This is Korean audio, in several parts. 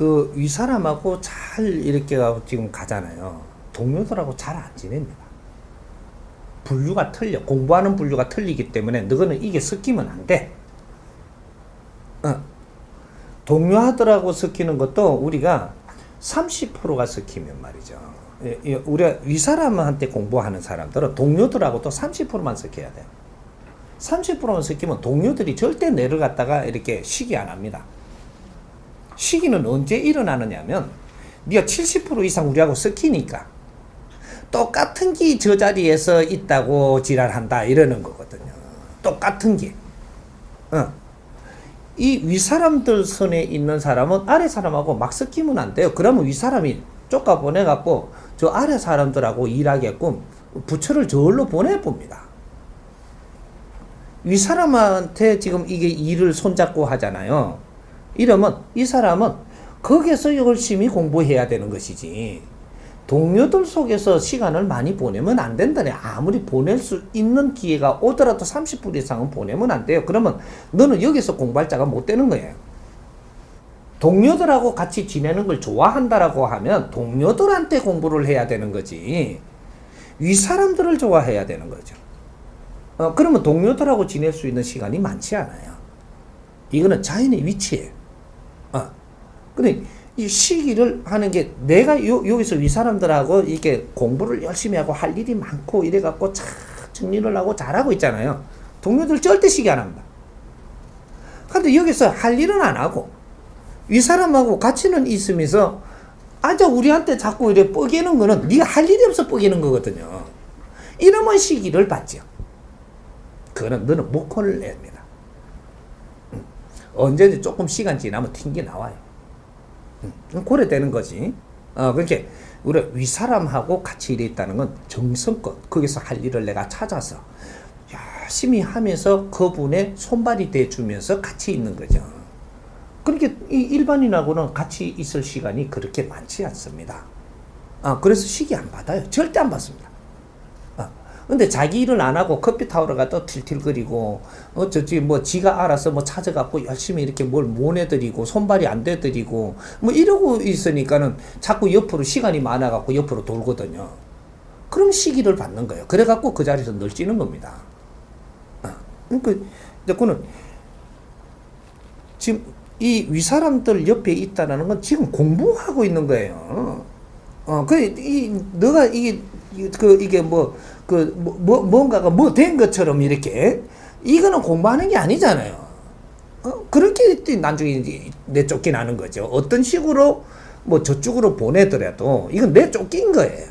그 윗사람하고 잘 이렇게 지금 가잖아요. 동료들하고 잘 안 지냅니다. 분류가 틀려. 공부하는 분류가 틀리기 때문에 너는 이게 섞이면 안 돼. 어. 동료하더라고 섞이는 것도 우리가 30%가 섞이면 말이죠. 예, 예, 우리가 윗사람한테 공부하는 사람들은 동료들하고도 30%만 섞여야 돼요. 30%만 섞이면 동료들이 절대 내려갔다가 이렇게 시기 안 합니다. 시기는 언제 일어나느냐면 네가 70% 이상 우리하고 섞이니까 똑같은 게 저 자리에서 있다고 지랄한다 이러는 거거든요. 똑같은 게. 어. 이 윗사람들 선에 있는 사람은 아래 사람하고 막 섞이면 안 돼요. 그러면 윗사람이 쫓아 보내갖고 저 아래 사람들하고 일하게끔 부처를 저울로 보내봅니다. 윗사람한테 지금 이게 일을 손잡고 하잖아요. 이러면 이 사람은 거기서 열심히 공부해야 되는 것이지. 동료들 속에서 시간을 많이 보내면 안 된다네. 아무리 보낼 수 있는 기회가 오더라도 30분 이상은 보내면 안 돼요. 그러면 너는 여기서 공부할 자가 못 되는 거예요. 동료들하고 같이 지내는 걸 좋아한다라고 하면 동료들한테 공부를 해야 되는 거지. 윗사람들을 좋아해야 되는 거죠. 어, 그러면 동료들하고 지낼 수 있는 시간이 많지 않아요. 이거는 자연의 위치예요. 어. 근데 이 시기를 하는 게 내가 요, 여기서 윗사람들하고 이렇게 공부를 열심히 하고 할 일이 많고 이래갖고 참 정리를 하고 잘하고 있잖아요. 동료들 절대 시기 안 합니다. 근데 여기서 할 일은 안 하고 윗사람하고 같이는 있으면서 아저 우리한테 자꾸 이래 뻐기는 거는 네가 할 일이 없어 뻐기는 거거든요. 이러면 시기를 받죠. 그거는 너는 목혼을 냅니다. 음. 언제든지 조금 시간 지나면 튕겨 나와요. 음. 그래 되는 거지. 어, 그렇게 우리 윗사람하고 같이 일했다는 건 정성껏 거기서 할 일을 내가 찾아서 열심히 하면서 그분의 손발이 돼주면서 같이 있는 거죠. 그렇게 이 일반인하고는 같이 있을 시간이 그렇게 많지 않습니다. 아, 그래서 시기 안 받아요. 절대 안 받습니다. 아, 근데 자기 일을 안 하고 커피 타오러 가또 틸틸거리고, 어, 저지 뭐 지가 알아서 뭐 찾아갖고 열심히 이렇게 뭘 모내드리고, 손발이 안 대드리고, 뭐 이러고 있으니까는 자꾸 옆으로 시간이 많아갖고 옆으로 돌거든요. 그럼 시기를 받는 거예요. 그래갖고 그 자리에서 널뛰는 겁니다. 아, 그러니까, 이제 그는 지금 이 위사람들 옆에 있다라는 건 지금 공부하고 있는 거예요. 어, 그, 이, 너가 이게, 그, 이게 뭐, 그, 뭐, 뭐 뭔가가 뭐 된 것처럼 이렇게, 이거는 공부하는 게 아니잖아요. 어, 그렇게 나중에 내쫓기 나는 거죠. 어떤 식으로 뭐 저쪽으로 보내더라도, 이건 내쫓긴 거예요.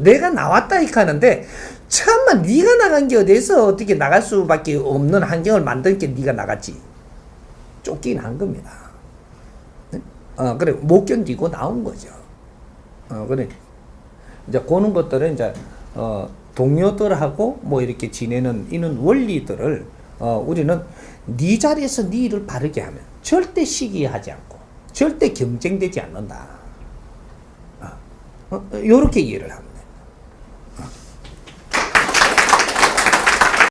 내가 나왔다 이렇게 하는데, 참마 네가 나간 게 어디서 어떻게 나갈 수밖에 없는 환경을 만든 게 네가 나갔지. 쫓긴 한 겁니다. 어, 그래, 못 견디고 나온 거죠. 어, 그래. 이제 그런 것들은 이제, 어, 동료들하고 뭐 이렇게 지내는 이런 원리들을, 어, 우리는 네 자리에서 네 일을 바르게 하면 절대 시기하지 않고, 절대 경쟁되지 않는다. 어, 어, 요렇게 이해를 합니다.